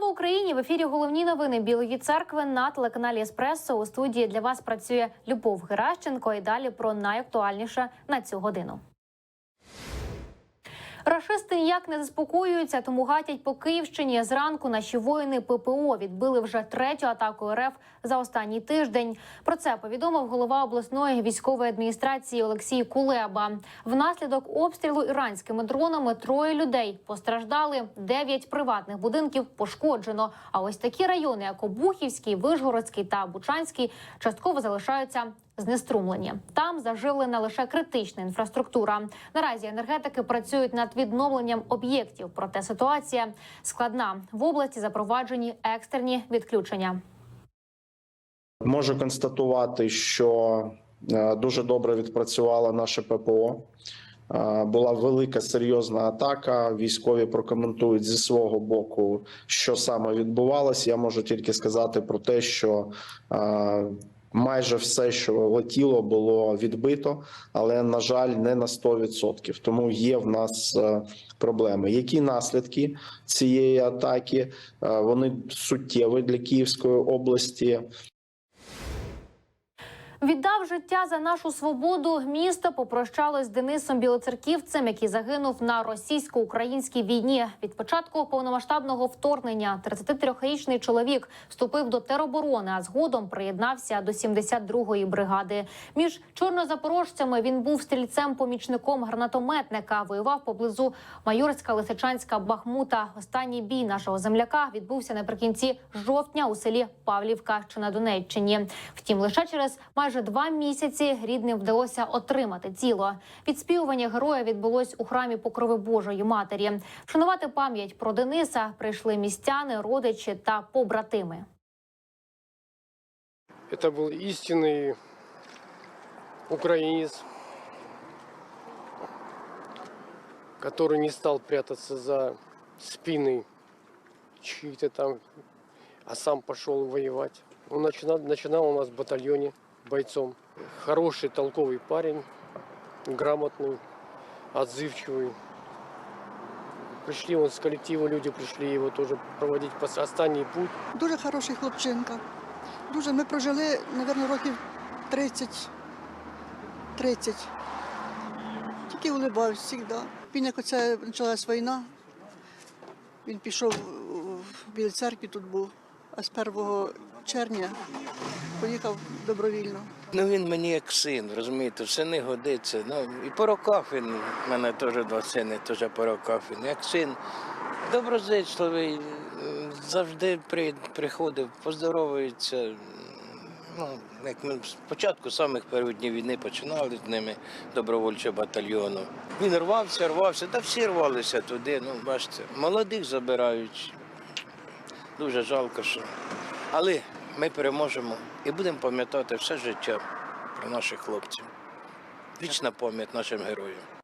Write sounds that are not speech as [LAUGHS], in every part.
Слава Україні! В ефірі головні новини Білої церкви на телеканалі Еспресо. У студії для вас працює Любов Геращенко. І далі про найактуальніше на цю годину. Рашисти ніяк не заспокоюються, тому гатять по Київщині. Зранку наші воїни ППО відбили вже третю атаку РФ за останній тиждень. Про це повідомив голова обласної військової адміністрації Олексій Кулеба. Внаслідок обстрілу іранськими дронами троє людей постраждали. Дев'ять приватних будинків пошкоджено. А ось такі райони, як Обухівський, Вишгородський та Бучанський, частково залишаються знеструмлені. Там заживлена лише критична інфраструктура. Наразі енергетики працюють над відновленням об'єктів. Проте ситуація складна в області. Запроваджені екстерні відключення. Можу констатувати, що е, дуже добре відпрацювала наше ППО. Е, Була велика серйозна атака. Військові прокоментують зі свого боку, що саме відбувалось. Я можу тільки сказати про те, що е, майже все, що летіло, було відбито, але на жаль, не на 100%. Тому є в нас е, проблеми. Які наслідки цієї атаки? Е, Вони суттєві для Київської області. Віддав життя за нашу свободу. Місто попрощалось з Денисом Білоцерківцем, який загинув на російсько-українській війні. Від початку повномасштабного вторгнення 33-річний чоловік вступив до тероборони, а згодом приєднався до 72-ї бригади. Між чорнозапорожцями він був стрільцем-помічником гранатометника. Воював поблизу Майорська, Лисичанська, Бахмута. Останній бій нашого земляка відбувся наприкінці жовтня у селі Павлівка, що на Донеччині. Втім, лише через майже два місяці рідним вдалося отримати тіло. Відспівування героя відбулось у храмі Покрови Божої Матері. Вшанувати пам'ять про Дениса прийшли містяни, родичі та побратими. Это был истинный украинец, который не стал прятаться за спины чьи-то там, а сам пошел воевать. Он начинал, начинал у нас в батальоне бойцом. Хороший, толковый парень, грамотный, отзывчивый. Пришли он с коллектива, люди пришли его тоже проводить по останній путь. Дуже хороший хлопчинка. Дуже ми прожили, мабуть, років 30. 30. Тільки улибався завжди. Він як оце почалась війна, він пішов в Білій церкві тут був, а з 1 червня поїхав добровільно. Ну він мені як син, розумієте, не годиться. Ну і по роках він, в мене теж два сини, теж по роках він. Як син доброзичливий, завжди при, приходив, поздоровується. Ну, як ми спочатку самих перших днів війни починали з ними добровольчого батальйону. Він рвався, рвався, та всі рвалися туди. Ну, бачите, молодих забирають. Дуже жалко, що. Але ми переможемо і будемо пам'ятати все життя про наших хлопців. Вічна пам'ять нашим героям.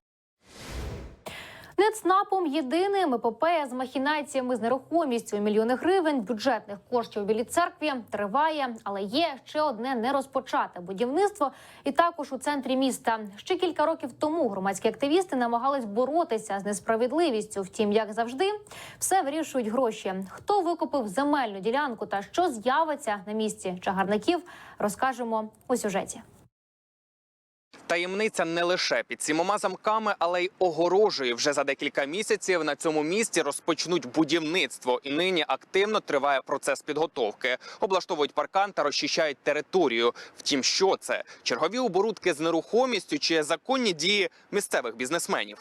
Не ЦНАПом єдиним епопея з махінаціями з нерухомістю мільйони гривень бюджетних коштів у білій церкві триває, але є ще одне нерозпочате будівництво, і також у центрі міста. Ще кілька років тому громадські активісти намагались боротися з несправедливістю. Втім, як завжди, все вирішують гроші. Хто викупив земельну ділянку та що з'явиться на місці чагарників, розкажемо у сюжеті. Таємниця не лише під сімома замками, але й огорожує. Вже за декілька місяців на цьому місці розпочнуть будівництво, і нині активно триває процес підготовки. Облаштовують паркан та розчищають територію. Втім, що це чергові оборудки з нерухомістю чи законні дії місцевих бізнесменів.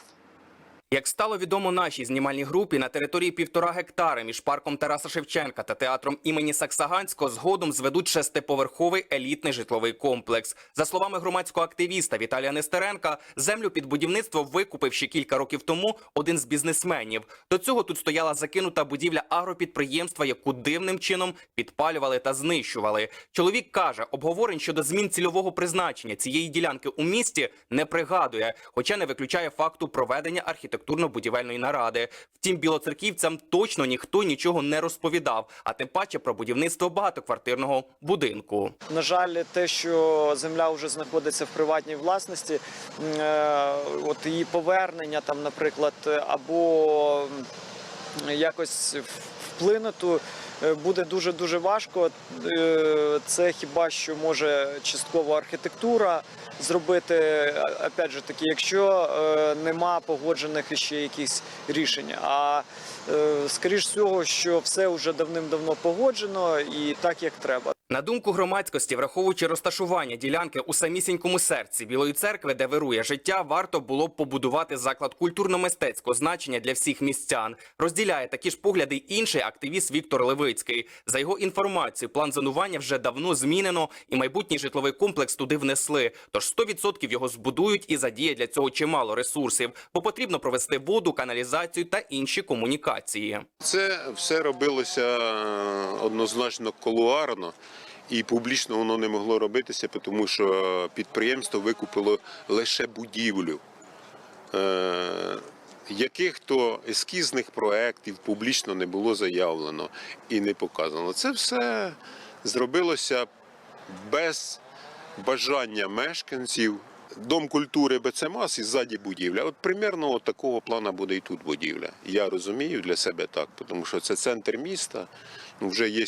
Як стало відомо нашій знімальній групі, на території півтора гектари між парком Тараса Шевченка та театром імені Саксаганського згодом зведуть шестиповерховий елітний житловий комплекс. За словами громадського активіста Віталія Нестеренка, землю під будівництво викупив ще кілька років тому один з бізнесменів. До цього тут стояла закинута будівля агропідприємства, яку дивним чином підпалювали та знищували. Чоловік каже, обговорень щодо змін цільового призначення цієї ділянки у місті не пригадує, хоча не виключає факту проведення архітектурно-будівельної наради. Втім, білоцерківцям точно ніхто нічого не розповідав, а тим паче про будівництво багатоквартирного будинку. На жаль, те, що земля вже знаходиться в приватній власності, е, от її повернення, там, наприклад, або якось вплинути е, буде дуже дуже важко. Е, Це хіба що може частково архітектура зробити. Опять же таки, якщо е, нема погоджених ще якісь рішень. А скоріш всього, що все вже давним-давно погоджено і так як треба. На думку громадськості, враховуючи розташування ділянки у самісінькому серці Білої церкви, де вирує життя, варто було б побудувати заклад культурно-мистецького значення для всіх містян. Розділяє такі ж погляди інший активіст Віктор Левицький. За його інформацією, план зонування вже давно змінено, і майбутній житловий комплекс туди внесли. Тож 100% його збудують і задіє для цього чимало ресурсів, бо потрібно провести воду, каналізацію та інші комунікації. Це все робилося е, однозначно колуарно. І публічно воно не могло робитися, тому що підприємство викупило лише будівлю. Е, яких то ескізних проєктів публічно не було заявлено і не показано. Це все зробилося без бажання мешканців. Дом культури БЦМАС і ззаді будівля. От примерно от такого плану буде і тут будівля. Я розумію для себе так, тому що це центр міста. Вже є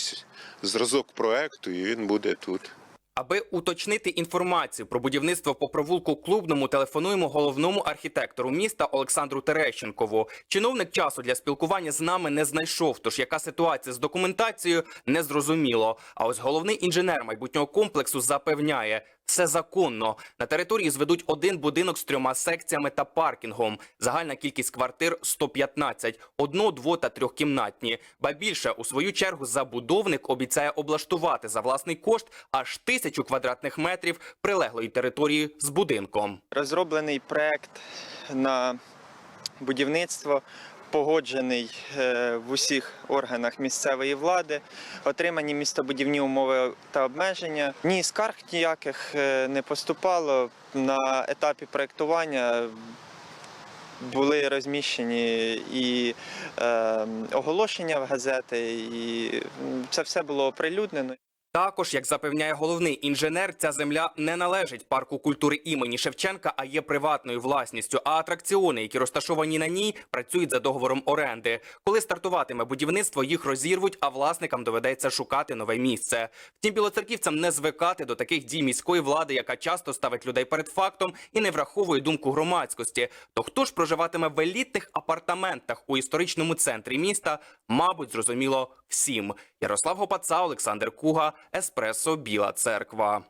зразок проекту, і він буде тут. Аби уточнити інформацію про будівництво по провулку клубному, телефонуємо головному архітектору міста Олександру Терещенкову. Чиновник часу для спілкування з нами не знайшов. Тож яка ситуація з документацією не зрозуміло. А ось головний інженер майбутнього комплексу запевняє. Все законно. На території зведуть один будинок з трьома секціями та паркінгом. Загальна кількість квартир 115, одно, дво та трьохкімнатні. Ба більше, у свою чергу, забудовник обіцяє облаштувати за власний кошт аж тисячу квадратних метрів прилеглої території з будинком. Розроблений проект на будівництво, погоджений е, в усіх органах місцевої влади, отримані містобудівні умови та обмеження. Ні скарг ніяких е, не поступало. На етапі проектування були розміщені і е, оголошення в газети, і це все було оприлюднено. Також, як запевняє головний інженер, ця земля не належить парку культури імені Шевченка, а є приватною власністю. А атракціони, які розташовані на ній, працюють за договором оренди. Коли стартуватиме будівництво, їх розірвуть, а власникам доведеться шукати нове місце. Втім, білоцерківцям не звикати до таких дій міської влади, яка часто ставить людей перед фактом і не враховує думку громадськості. То хто ж проживатиме в елітних апартаментах у історичному центрі міста? Мабуть, зрозуміло всім. Ярослав Гопаца, Олександр Куга, Еспресо, Біла Церква.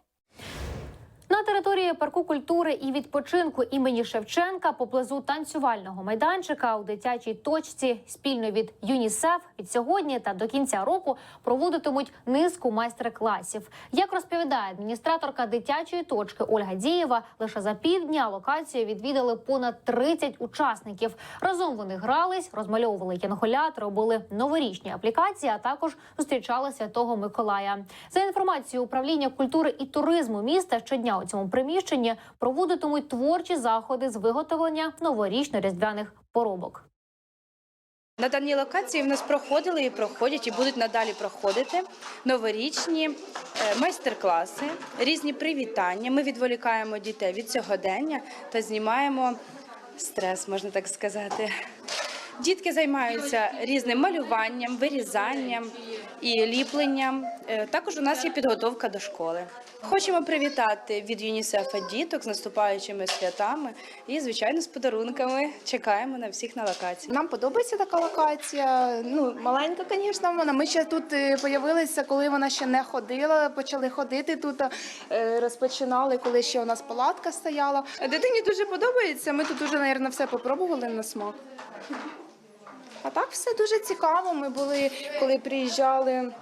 На території парку культури і відпочинку імені Шевченка поблизу танцювального майданчика у дитячій точці спільно від ЮНІСЕФ від сьогодні та до кінця року проводитимуть низку майстер-класів. Як розповідає адміністраторка дитячої точки Ольга Дієва, лише за півдня локацію відвідали понад 30 учасників. Разом вони грались, розмальовували янголят, робили новорічні аплікації, а також зустрічали святого Миколая. За інформацією управління культури і туризму міста щодня цьому приміщенні проводитимуть творчі заходи з виготовлення новорічно-різдвяних поробок. На даній локації в нас проходили і проходять, і будуть надалі проходити новорічні е, майстер-класи, різні привітання. Ми відволікаємо дітей від сьогодення та знімаємо стрес, можна так сказати. Дітки займаються різним малюванням, вирізанням і ліпленням. Е, Також у нас є підготовка до школи. Хочемо привітати від ЮНІСЕФа діток з наступаючими святами і, звичайно, з подарунками. Чекаємо на всіх на локації. Нам подобається така локація. Ну, маленька, звісно, вона. Ми ще тут е, появилися, коли вона ще не ходила. Почали ходити тут, е, розпочинали, коли ще у нас палатка стояла. Дитині дуже подобається. Ми тут дуже, мабуть, все попробували на смак. А так все дуже цікаво. Ми були, коли приїжджали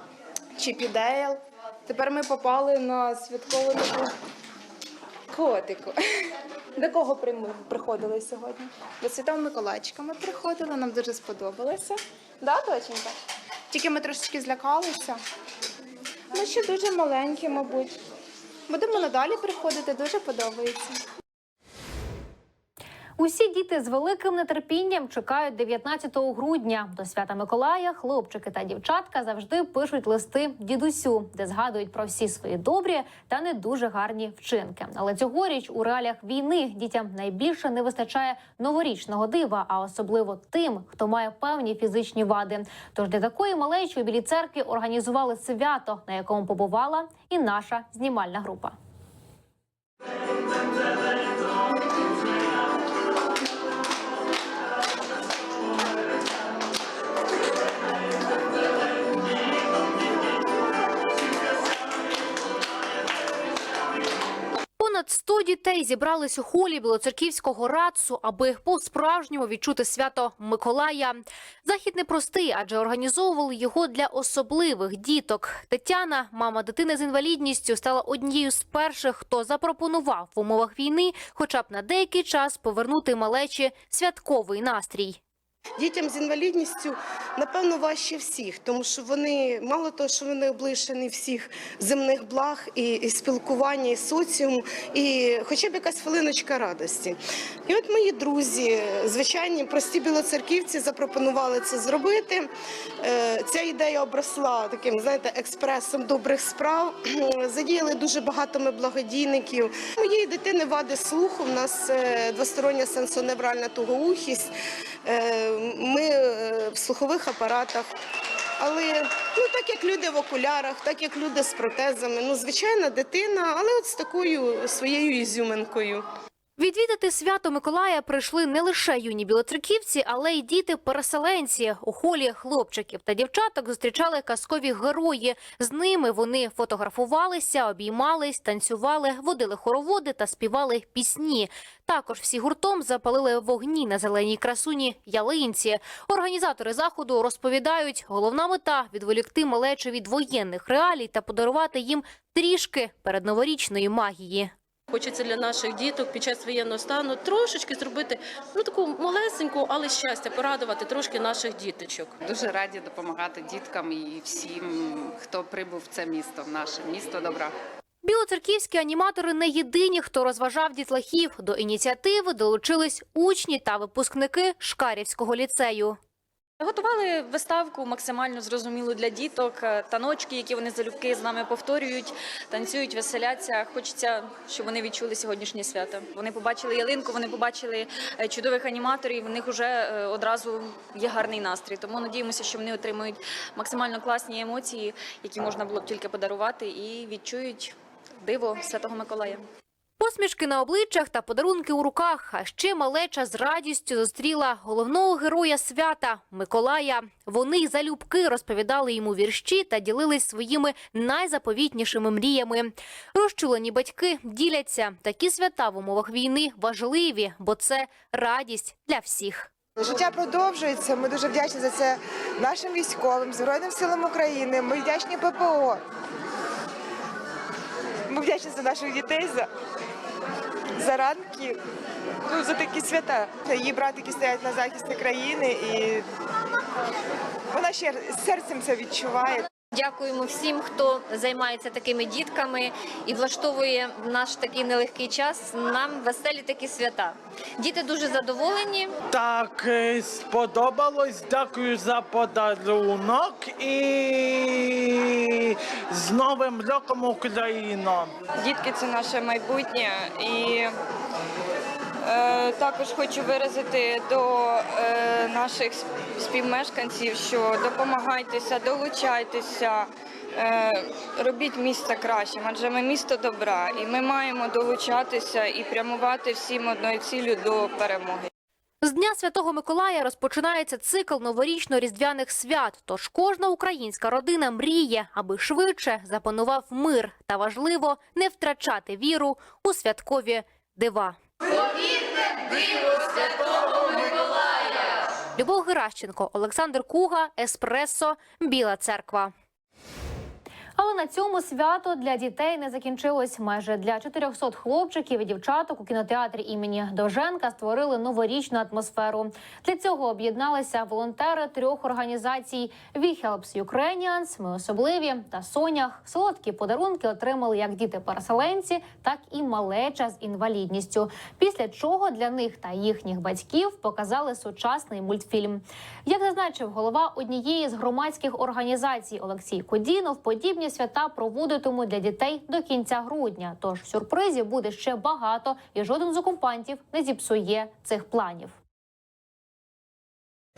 Чіп і Дейл. Тепер ми попали на святкову таку котику. До кого приходили сьогодні? До Святого Миколайчика ми приходили, нам дуже сподобалося. Да, доченька? Тільки ми трошечки злякалися. Ми ще дуже маленькі, мабуть. Будемо надалі приходити, дуже подобається. Усі діти з великим нетерпінням чекають 19 грудня. До свята Миколая хлопчики та дівчатка завжди пишуть листи дідусю, де згадують про всі свої добрі та не дуже гарні вчинки. Але цьогоріч у реаліях війни дітям найбільше не вистачає новорічного дива, а особливо тим, хто має певні фізичні вади. Тож для такої малечі у білій церкві організували свято, на якому побувала і наша знімальна група. Дітей зібрались у холі Білоцерківського радцу, аби по-справжньому відчути свято Миколая. Захід непростий, адже організовували його для особливих діток. Тетяна, мама дитини з інвалідністю, стала однією з перших, хто запропонував в умовах війни, хоча б на деякий час повернути малечі святковий настрій. Дітям з інвалідністю напевно важче всіх, тому що вони мало того, що вони облишені всіх земних благ і, і спілкування, і соціуму, і хоча б якась хвилиночка радості. І от мої друзі, звичайні прості білоцерківці, запропонували це зробити. Е, Ця ідея обросла таким, знаєте, експресом добрих справ. [CLEARS THROAT] Задіяли дуже багато ми благодійників. Моєї дитини вади слуху. В нас е, двостороння сенсоневральна тугоухість. Е, Ми в слухових апаратах. Але ну так як люди в окулярах, так як люди з протезами. Ну, звичайна дитина, але от з такою своєю ізюминкою. Відвідати свято Миколая прийшли не лише юні білоцерківці, але й діти-переселенці. У холі хлопчиків та дівчаток зустрічали казкові герої. З ними вони фотографувалися, обіймались, танцювали, водили хороводи та співали пісні. Також всі гуртом запалили вогні на зеленій красуні ялинці. Організатори заходу розповідають, головна мета відволікти малечу від воєнних реалій та подарувати їм трішки передноворічної магії. Хочеться для наших діток під час воєнного стану трошечки зробити ну таку малесеньку, але щастя, порадувати трошки наших діточок. Дуже раді допомагати діткам і всім, хто прибув в це місто, в наше місто добра. Білоцерківські аніматори не єдині, хто розважав дітлахів. До ініціативи долучились учні та випускники Шкарівського ліцею. Готували виставку максимально зрозумілу для діток, е, таночки, які вони залюбки з нами повторюють, танцюють, веселяться. Хочеться, щоб вони відчули сьогоднішнє свято. Вони побачили ялинку, вони побачили е, чудових аніматорів. В них вже е, одразу є гарний настрій. Тому надіємося, що вони отримують максимально класні емоції, які можна було б тільки подарувати, і відчують диво Святого Миколая. Посмішки на обличчях та подарунки у руках. А ще малеча з радістю зустріла головного героя свята Миколая. Вони залюбки розповідали йому вірші та ділились своїми найзаповітнішими мріями. Розчулені батьки діляться. Такі свята в умовах війни важливі, бо це радість для всіх. Життя продовжується. Ми дуже вдячні за це нашим військовим, Збройним силам України. Ми вдячні ППО. Ми вдячні за наших дітей, за, за ранки, ну, за такі свята. Її братики стоять на захисті країни і вона ще серцем це відчуває. Дякуємо всім, хто займається такими дітками і влаштовує в наш такий нелегкий час нам веселі такі свята. Діти дуже задоволені. Так, е, сподобалось. Дякую за подарунок і з Новим роком Україна! Дітки це наше майбутнє і також хочу виразити до е, наших співмешканців, що допомагайтеся, долучайтеся. е, Робіть місто кращим, адже ми місто добра, і ми маємо долучатися і прямувати всім одною ціллю до перемоги. З Дня Святого Миколая розпочинається цикл новорічно-різдвяних свят. Тож кожна українська родина мріє, аби швидше запанував мир. Та важливо не втрачати віру у святкові дива. Диво Святого Миколая! Любов Геращенко, Олександр Куга, Еспресо, Біла Церква. Але на цьому свято для дітей не закінчилось. Майже для 400 хлопчиків і дівчаток у кінотеатрі імені Довженка створили новорічну атмосферу. Для цього об'єдналися волонтери трьох організацій «We Helps Ukrainians», «Ми особливі» та «Сонях». Солодкі подарунки отримали як діти-переселенці, так і малеча з інвалідністю. Після чого для них та їхніх батьків показали сучасний мультфільм. Як зазначив голова однієї з громадських організацій Олексій Кодінов, подібні свята проводитимуть для дітей до кінця грудня. Тож сюрпризів буде ще багато, і жоден з окупантів не зіпсує цих планів.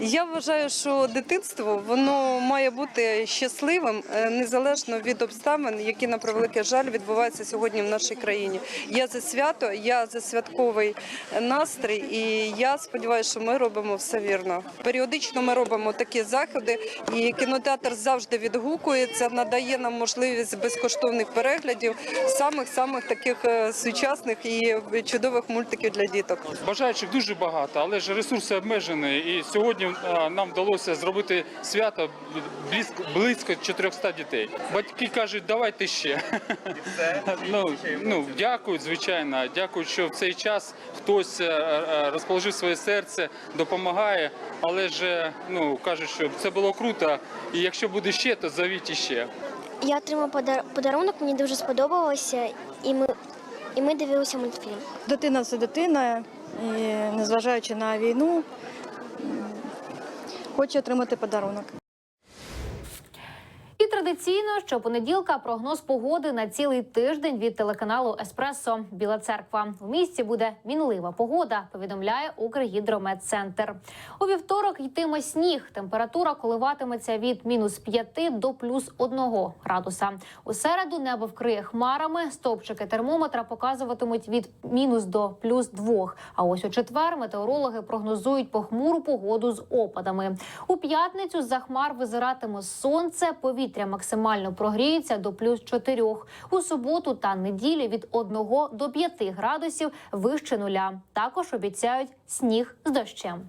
Я вважаю, що дитинство воно має бути щасливим е, незалежно від обставин, які на превеликий жаль відбуваються сьогодні в нашій країні. Я за свято, я за святковий настрій, і я сподіваюся, що ми робимо все вірно. Періодично ми робимо такі заходи, і кінотеатр завжди відгукується, надає нам можливість безкоштовних переглядів самих самих таких е, сучасних і чудових мультиків для діток. Бажаючих дуже багато, але ж ресурси обмежені. І сьогодні е, нам вдалося зробити свято близько, близько 400 дітей. Батьки кажуть, давайте ще. [LAUGHS] Ну, ну, дякують, звичайно. Дякують, що в цей час хтось е, е, розположив своє серце, допомагає. Але ж ну, кажуть, що це було круто. І якщо буде ще, то зовіть іще. Я отримала подар- подарунок, мені дуже сподобалося, і ми, і ми дивилися мультфільм. Дитина це дитина, і незважаючи на війну, хоче отримати подарунок. Традиційно щопонеділка прогноз погоди на цілий тиждень від телеканалу Еспресо Біла Церква. У місті буде мінлива погода. Повідомляє Укргідрометцентр. У вівторок йтиме сніг. Температура коливатиметься від мінус 5 до плюс 1 градуса. У середу небо вкриє хмарами. Стовпчики термометра показуватимуть від мінус до плюс 2. А ось у четвер метеорологи прогнозують похмуру погоду з опадами. У п'ятницю за хмар визиратиме сонце. Повітря максимально прогріється до плюс 4. У суботу та неділю від 1 до 5 градусів вище нуля. Також обіцяють сніг з дощем.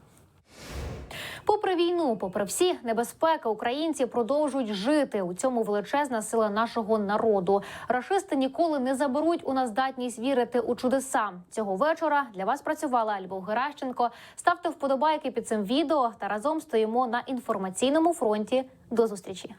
Попри війну, попри всі небезпеки, українці продовжують жити. У цьому величезна сила нашого народу. Рашисти ніколи не заберуть у нас здатність вірити у чудеса. Цього вечора для вас працювала Любов Геращенко. Ставте вподобайки під цим відео та разом стоїмо на інформаційному фронті. До зустрічі.